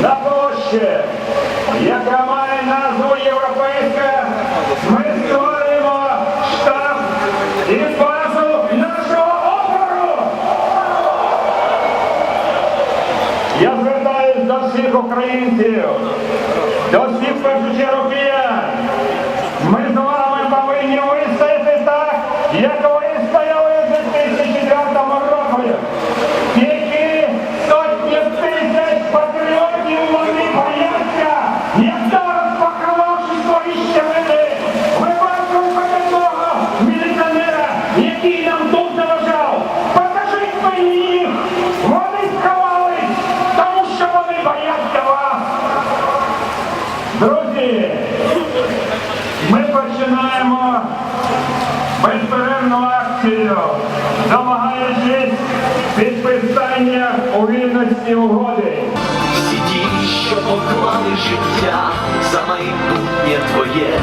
на площі, яка має назву європейська, ми створюємо штаб і базу нашого опору. Я звертаюся до всіх українців, до всіх першочерокіян. Ми з вами повинні вистояти так, як Покажіть! Вони сховались, тому що вони бояться вас. Друзі, ми починаємо безперервну акцію, домагаючись підписання у вільності угоди. Всі що поклали життя за майбутнє твоє,